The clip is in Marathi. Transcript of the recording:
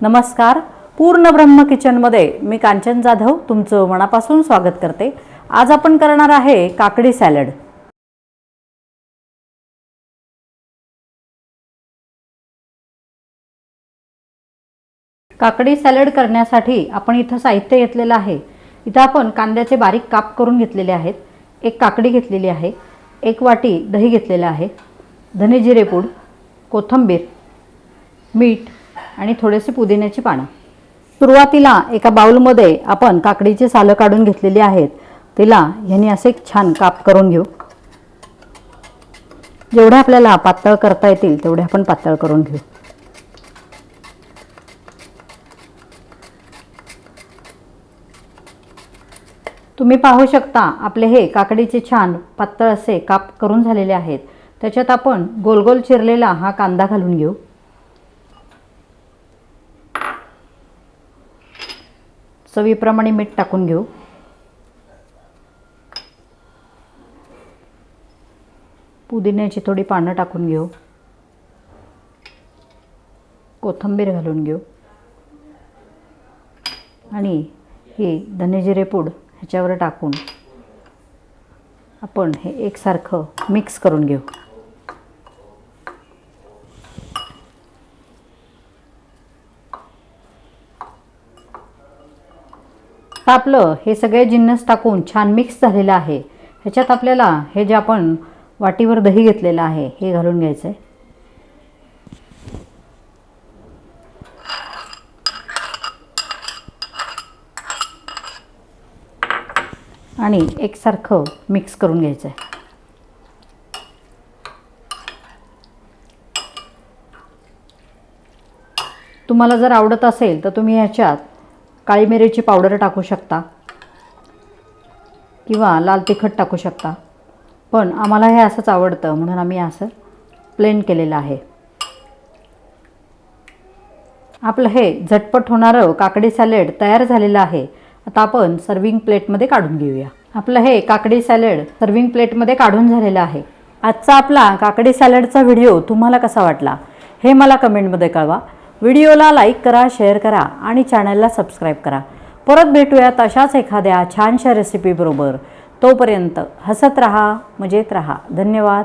नमस्कार. पूर्ण ब्रह्म किचनमध्ये मी कांचन जाधव तुमचं मनापासून स्वागत करते. आज आपण करणार आहे काकडी सॅलड. काकडी सॅलड करण्यासाठी आपण इथं साहित्य घेतलेलं आहे. इथं आपण कांद्याचे बारीक काप करून घेतलेले आहेत. एक काकडी घेतलेली आहे. एक वाटी दही घेतलेलं आहे. धने जिरेपूड कोथंबीर कोथिंबीर मीठ आणि थोडेसे पुदिन्याची पानं. सुरुवातीला एका बाउलमध्ये आपण काकडीची सालं काढून घेतलेली आहेत. तिला ह्याने असे छान काप करून घेऊ. जेवढे आपल्याला पातळ करता येतील तेवढे आपण पातळ करून घेऊ. तुम्ही पाहू शकता आपले हे काकडीचे छान पातळ असे काप करून झालेले आहेत. त्याच्यात आपण गोल गोल चिरलेला हा कांदा घालून घेऊ. चवीप्रमाणे मीठ टाकून घेऊ. पुदिन्याची थोडी पानं टाकून घेऊ. कोथिंबीर घालून घेऊ. आणि हे धनेजिरे पूड ह्याच्यावर टाकून आपण हे एकसारखं मिक्स करून घेऊ. आता आपलं हे सगळे जिन्नस टाकून छान मिक्स झालेलं आहे. ह्याच्यात आपल्याला हे जे आपण वाटीवर दही घेतलेलं आहे हे घालून घ्यायचं आहे आणि एकसारखं मिक्स करून घ्यायचं आहे तुम्हाला जर आवडत असेल तर तुम्ही ह्याच्यात काळी मिरीची पावडर टाकू शकता. किंवा लाल तिखट टाकू शकता. पण आम्हाला हे असंच आवडतं म्हणून आम्ही असं प्लेन केलेलं आहे. आपलं हे झटपट होणारं काकडी सॅलेड तयार झालेलं आहे. आता आपण सर्विंग प्लेटमध्ये काढून घेऊया. आपलं हे काकडी सॅलेड सर्विंग प्लेटमध्ये काढून झालेलं आहे. आजचा आपला काकडी सॅलेडचा व्हिडिओ तुम्हाला कसा वाटला हे मला कमेंटमध्ये कळवा. व्हिडिओला लाईक करा शेअर करा आणि चॅनलला सबस्क्राईब करा. परत भेटूयात अशाच एखाद्या छानशा रेसिपीबरोबर तोपर्यंत हसत रहा मजेत रहा. धन्यवाद.